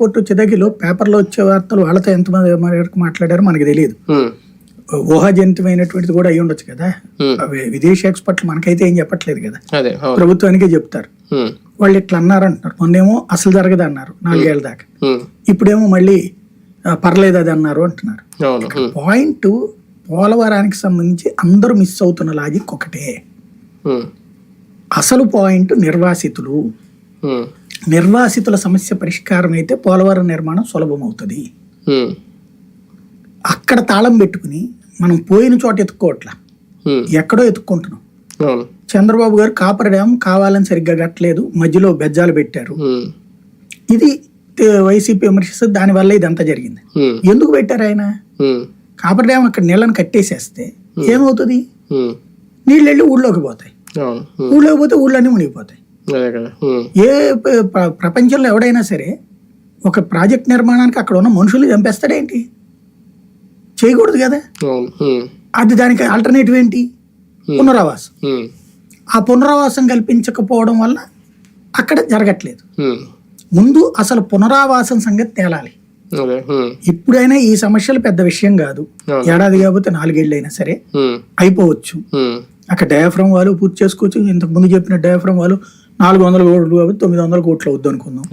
Port చిదగిలో పేపర్లో వచ్చే వార్తలు వాళ్ళతో ఎంతమంది వరకు మాట్లాడారో మనకి తెలియదు. ఊహాజనితమైనటువంటిది కూడా అయి ఉండొచ్చు కదా. విదేశీ ఎక్స్పర్ట్లు మనకైతే ఏం చెప్పట్లేదు కదా. ప్రభుత్వానికే చెప్తారు. వాళ్ళు ఇట్లా అన్నారు అంటున్నారు. మొన్నేమో అసలు జరగదు అన్నారు నాలుగేళ్ళ దాకా. ఇప్పుడేమో మళ్ళీ పర్లేదు అది అన్నారు అంటున్నారు. పాయింట్ పోలవరానికి సంబంధించి అందరూ మిస్ అవుతున్న లాజిక్ ఒకటే. అసలు పాయింట్ నిర్వాసితులు. నిర్వాసితుల సమస్య పరిష్కారం అయితే పోలవరం నిర్మాణం సులభం అవుతుంది ఉమ్, అక్కడ తాళం పెట్టుకుని మనం పోయిన చోట ఎత్తుకోవట్లా. ఉమ్, ఎక్కడో ఎత్తుక్కుంటున్నాం చంద్రబాబు గారు కాపర్ డ్యామ్ కావాలని సరిగ్గా కట్టలేదు మధ్యలో బెజ్జాలు పెట్టారు. ఇది వైసీపీ విమర్శిస్తే దానివల్ల ఇదంతా జరిగింది. ఎందుకు పెట్టారు ఆయన? కాపర్ డ్యామ్ అక్కడ నీళ్ళని కట్టేసేస్తే ఏమవుతుంది? నీళ్ళు వెళ్ళి ఊళ్ళోకి పోతాయి. ఊళ్ళోకి పోతే ఊళ్ళన్నీ మునిగిపోతాయి. ఏ ప్రపంచంలో ఎవడైనా సరే ఒక ప్రాజెక్ట్ నిర్మాణానికి అక్కడ ఉన్న మనుషులు చంపేస్తాడేంటి? చేయకూడదు కదా. అది దానికి ఆల్టర్నేటివ్ ఏంటి? పునరావాసం. ఆ పునరావాసం కల్పించకపోవడం వల్ల అక్కడ జరగట్లేదు. ముందు అసలు పునరావాసం సంగతి తేలాలి. ఇప్పుడైనా ఈ సమస్యలు పెద్ద విషయం కాదు. ఏడాది కాకపోతే నాలుగేళ్ళు అయినా సరే అయిపోవచ్చు. అక్కడ డయాఫ్రమ్ వాళ్ళు పూర్తి చేసుకోవచ్చు. ఇంతకు ముందు చెప్పిన డయాఫ్రమ్ వాళ్ళు నాలుగు వందల కోట్లు కాబట్టి తొమ్మిది వందల కోట్లు అవుద్ది అనుకుందాం.